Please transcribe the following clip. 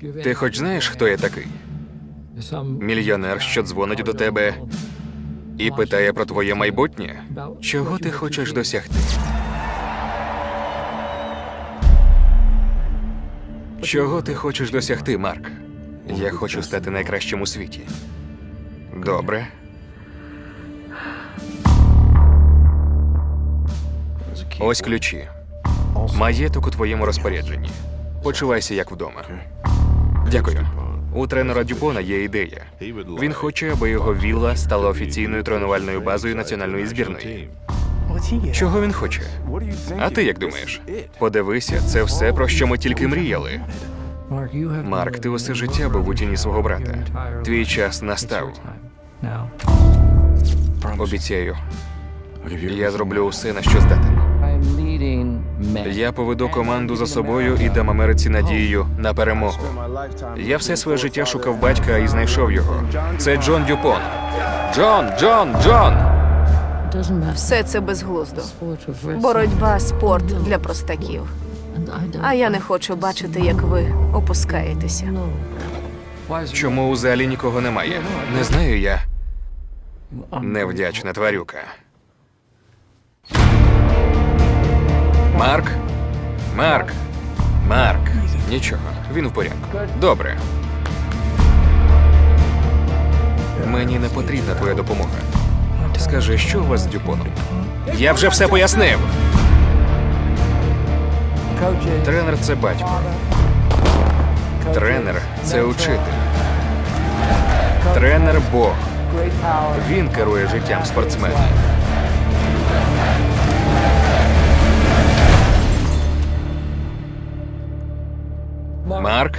Ти хоч знаєш, хто я такий? Мільйонер, що дзвонить до тебе і питає про твоє майбутнє? Чого ти хочеш досягти? Чого ти хочеш досягти, Марк? Я хочу стати найкращим у світі. Добре. Ось ключі. Маєток у твоєму розпорядженні. Почувайся як вдома. Дякую. У тренера Дюпона є ідея. Він хоче, аби його вілла стала офіційною тренувальною базою національної збірної. Чого він хоче? А ти як думаєш? Подивися, це все про що ми тільки мріяли. Марк, ти усе життя був у тіні свого брата. Твій час настав. Обіцяю, я зроблю усе, на що здатен. Я поведу команду за собою і дам Америці надію на перемогу. Я все своє життя шукав батька і знайшов його. Це Джон Дюпон. Джон, Джон, Джон! Все це безглуздо. Боротьба спорт для простаків. А я не хочу бачити, як ви опускаєтеся. Чому у залі нікого немає? Не знаю я. Невдячна тварюка. Марк? Марк? Марк. Нічого, він в порядку. Добре. Мені не потрібна твоя допомога. Скажи, що у вас з Дюпоном? Я вже все пояснив. Тренер це батько. Тренер це учитель. Тренер Бог. Він керує життям спортсмена. Марк,